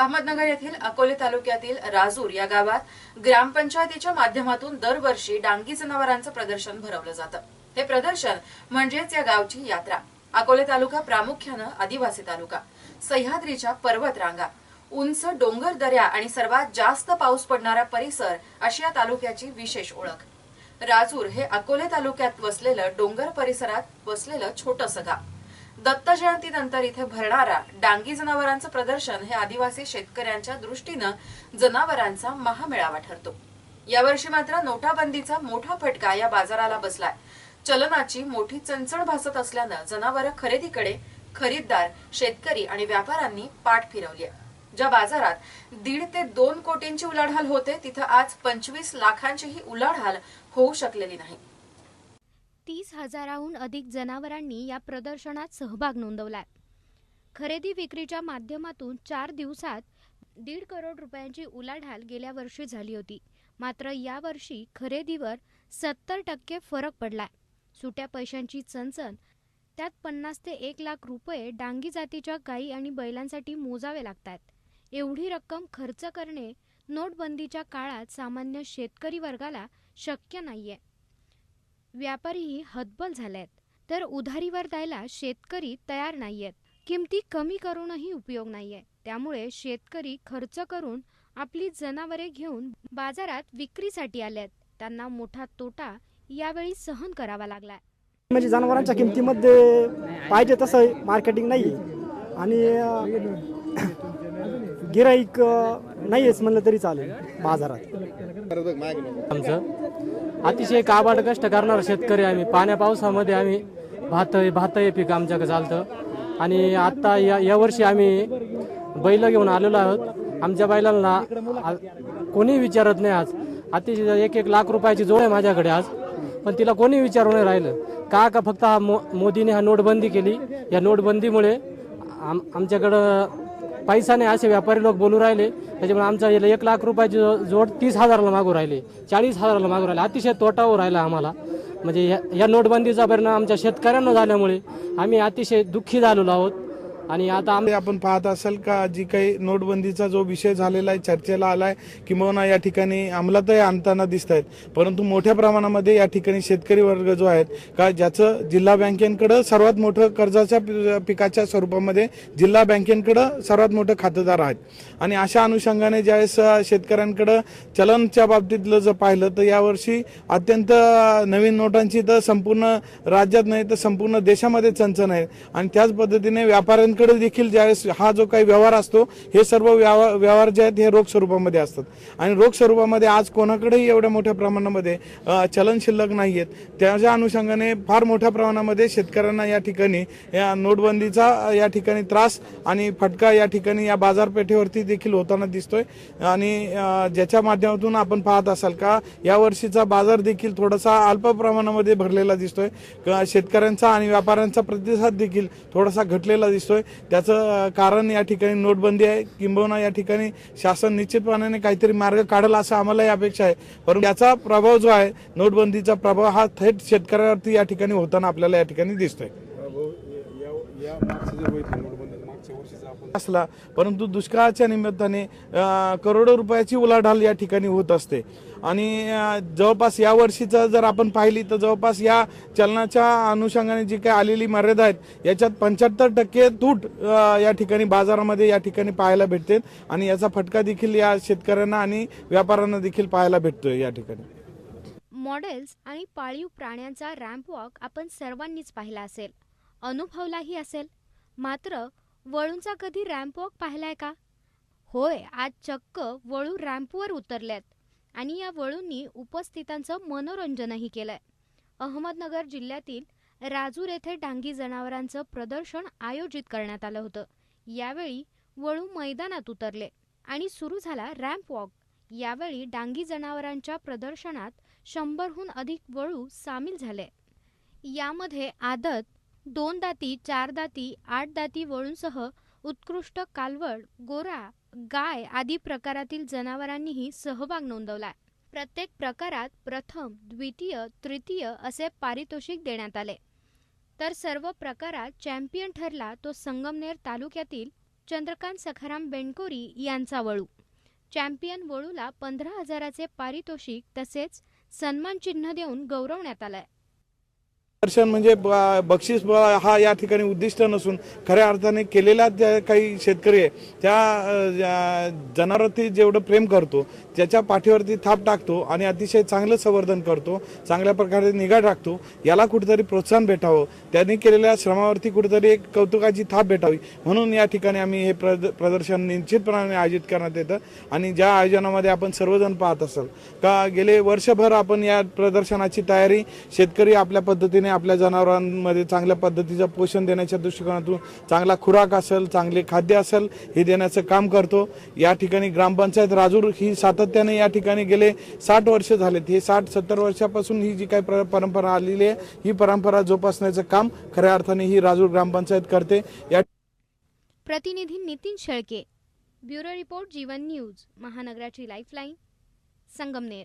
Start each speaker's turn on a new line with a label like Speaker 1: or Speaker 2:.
Speaker 1: अहमदनगर येथील अकोले तालुक्यातील राजूर या गावात ग्रामपंचायतीच्या माध्यमातून दरवर्षी डांगी जनावरांचं प्रदर्शन भरवलं जातं. हे प्रदर्शन म्हणजेच या गावची यात्रा. अकोले तालुका प्रामुख्यानं आदिवासी तालुका. सह्याद्रीच्या पर्वत रांगा उंच डोंगर दऱ्या आणि सर्वात जास्त पाऊस पडणारा परिसर अशी या तालुक्याची विशेष ओळख. राजूर हे अकोले तालुक्यात वसलेलं डोंगर परिसरात वसलेलं छोटंसं गाव. दत्त जयंतीनंतर इथे भरणारा डांगी जनावरांचं प्रदर्शन हे आदिवासी शेतकऱ्यांच्या दृष्टीनं जनावरांचा महामेळावा ठरतो. यावर्षी मात्र नोटाबंदीचा मोठा फटका या बाजाराला बसलाय. चलनाची मोठी चणचण भासत असल्यानं जनावरं खरेदीकडे खरीददार शेतकरी आणि व्यापाऱ्यांनी पाठ फिरवली आहे. ज्या बाजारात दीड ते दोन कोटींची उलाढाल होते तिथं आज पंचवीस लाखांचीही उलाढाल होऊ शकलेली नाही.
Speaker 2: तीस हजाराहून अधिक जनावरांनी या प्रदर्शनात सहभाग नोंदवला खरेदी विक्रीच्या माध्यमातून चार दिवसात दीड करोड रुपयांची उलाढाल गेल्या वर्षी झाली होती. मात्र यावर्षी खरेदीवर सत्तर टक्के फरक पडलाय. सुट्या पैशांची चणचण त्यात पन्नास ते एक लाख रुपये डांगी जातीच्या गायी आणि बैलांसाठी मोजावे लागतात. एवढी रक्कम खर्च करणे नोटबंदीच्या काळात सामान्य शेतकरी वर्गाला शक्य नाहीये. व्यापारीही हतबल झालेत. तर उधारीवर द्यायला शेतकरी तयार नाहीयेत. किमती कमी करूनही उपयोग नाहीये. त्यामुळे शेतकरी खर्च करून आपली जनावरे घेऊन बाजारात विक्रीसाठी आलेत. त्यांना मोठा तोटा यावेळी सहन करावा लागलाय.
Speaker 3: म्हणजे जनावरांच्या किमतीमध्ये पाहिजे तसं मार्केटिंग नाही आणि गिराईक नाहीच म्हणलं तरी चालेल बाजारात.
Speaker 4: आमचं अतिशय काबाड कष्ट करणारा शेतकरी आम्ही. पाण्या पावसामध्ये आम्ही भात भात हे पीक आमच्याकडे चालतं. आणि आत्ता या यावर्षी आम्ही बैल घेऊन आलेलो आहोत. आमच्या बैलांना कोणी विचारत नाही आज. अतिशय एक एक लाख रुपयाची जोड आहे माझ्याकडे आज. पण तिला कोणी विचारू नाही राहिलं. का का फक्त हा मो मोदीने हा नोटबंदी केली? या नोटबंदीमुळे आम आमच्याकडं पैसा नाही असे व्यापारी लोक बोलू राहिले. त्याच्यामुळे आमचा एक लाख रुपयाची जोड तीस हजाराला मागू राहिले. चाळीस हजाराला मागू राहिले. अतिशय तोटा होऊ राहिला आम्हाला. म्हणजे या या नोटबंदीचा परिणाम आमच्या शेतकऱ्यांना झाल्यामुळे आम्ही अतिशय दुःखी झालेलो आहोत. आणि आता
Speaker 5: आम्ही आपण पाहत असाल का जी काही नोटबंदीचा जो विषय झालेला आहे चर्चेला आलाय किंवा या ठिकाणी अंमलातही आणताना दिसत आहेत परंतु मोठ्या प्रमाणामध्ये या ठिकाणी शेतकरी वर्ग जो आहेत का ज्याचं जिल्हा बँकेकडं सर्वात मोठं कर्जाच्या पिकाच्या स्वरूपामध्ये जिल्हा बँकेकडं सर्वात मोठं खातेदार आहेत. आणि अशा अनुषंगाने ज्यावेळेस शेतकऱ्यांकडे शेतकऱ्यांकडं चलनच्या बाबतीतलं जर पाहिलं तर यावर्षी अत्यंत नवीन नोटांची तर संपूर्ण राज्यात नाही तर संपूर्ण देशामध्ये चंचन आहे. आणि त्याच पद्धतीने व्यापाऱ्यांकडे देखील ज्यावेळेस हा जो काही व्यवहार असतो हे सर्व व्यवहार व्यवहार जे आहेत हे रोख स्वरूपामध्ये असतात. आणि रोख स्वरूपामध्ये आज कोणाकडेही एवढ्या मोठ्या प्रमाणामध्ये चलन शिल्लक नाही आहेत त्याच्या अनुषंगाने फार मोठ्या प्रमाणामध्ये शेतकऱ्यांना या ठिकाणी या नोटबंदीचा या ठिकाणी त्रास आणि फटका या ठिकाणी या बाजारपेठेवरती देखील होताना दिसतोय. आणि ज्याच्या माध्यमातून आपण पाहत असाल का या वर्षीचा बाजार देखील थोडासा अल्प प्रमाणामध्ये भरलेला दिसतोय. शेतकऱ्यांचा आणि व्यापाऱ्यांचा प्रतिसाद देखील थोडासा घटलेला दिसतोय. त्याचं कारण या ठिकाणी नोटबंदी आहे. किंबहुना या ठिकाणी शासन निश्चितपणाने काहीतरी मार्ग काढेल असं आम्हालाही अपेक्षा आहे. परंतु याचा प्रभाव जो आहे नोटबंदीचा प्रभाव हा थेट शेतकऱ्यावरती या ठिकाणी होताना आपल्याला या ठिकाणी दिसतोय. असला परंतु दुष्काळाच्या निमित्ताने करोडो रुपयाची उलाढाल या ठिकाणी होत असते. आणि जवळपास या वर्षीचं जर आपण पाहिली तर जवळपास या चलनाच्या अनुषंगाने जी काही आलेली मर्यादा आहेत याच्यात पंच्याहत्तर टक्के तूट या ठिकाणी बाजारामध्ये या ठिकाणी पाहायला भेटते आणि याचा फटका देखील या शेतकऱ्यांना आणि व्यापाऱ्यांना देखील पाहायला भेटतोय या ठिकाणी.
Speaker 2: मॉडेल्स आणि पाळीव प्राण्यांचा रॅम्प वॉक आपण सर्वांनीच पाहिला असेल. अनुभवलाही असेल. मात्र वळूंचा कधी रॅम्प वॉक पाहिलाय का? होय आज चक्क वळू रॅम्पवर उतरल्यात आणि या वळूंनी उपस्थितांचं मनोरंजनही केलंय. अहमदनगर जिल्ह्यातील राजूर येथे डांगी जनावरांचं प्रदर्शन आयोजित करण्यात आलं होतं. यावेळी वळू मैदानात उतरले आणि सुरू झाला रॅम्प वॉक. यावेळी डांगी जनावरांच्या प्रदर्शनात शंभरहून अधिक वळू सामील झाले. यामध्ये आदत दोन दाती चार दाती आठ दाती वळूंसह उत्कृष्ट कालवड गोरा गाय आदी प्रकारातील जनावरांनीही सहभाग नोंदवला. प्रत्येक प्रकारात प्रथम द्वितीय तृतीय असे पारितोषिक देण्यात आले. तर सर्व प्रकारात चॅम्पियन ठरला तो संगमनेर तालुक्यातील चंद्रकांत सखाराम बेंडकोरी यांचा वळू. चॅम्पियन वळूला पंधरा हजाराचे पारितोषिक तसेच सन्मान चिन्ह देऊन गौरवण्यात आलंय.
Speaker 5: दर्शन म्हणजे ब- बक्षीस हा या ठिकाणी उद्दिष्ट नसून खऱ्या अर्थाने केलेल्या ज्या काही शेतकरी आहे त्या जनावरती जेवढं प्रेम करतो त्याच्या पाठीवरती थाप टाकतो आणि अतिशय चांगलं संवर्धन करतो चांगल्या प्रकारे निगा टाकतो याला कुठेतरी प्रोत्साहन भेटावं. त्यांनी केलेल्या श्रमावरती कुठेतरी एक कौतुकाची थाप भेटावी. म्हणून या ठिकाणी आम्ही हे प्रद प्रदर्शन निश्चितपणाने आयोजित करण्यात येतं आणि ज्या आयोजनामध्ये आपण सर्वजण पाहत असाल. का गेले वर्षभर आपण या प्रदर्शनाची तयारी शेतकरी आपल्या पद्धतीने आपल्या जनावरांमध्ये चांगल्या पद्धतीचं पोषण देण्याच्या दृष्टिकोनातून चांगला खुराक असेल चांगले खाद्य असेल हे देण्याचं काम करतो. या ठिकाणी ग्रामपंचायत राजूर ही सातत्याने या ठिकाणी गेले. साठ वर्ष झालेत. हे साठ सत्तर वर्षापासून ही जी काही परंपरा आलेली आहे ही परंपरा जोपासण्याचं काम खऱ्या अर्थाने ही राजूर ग्रामपंचायत करते. या
Speaker 2: प्रतिनिधी Nitin Shelke bureau report Jeevan news महानगराची lifeline Sangamner.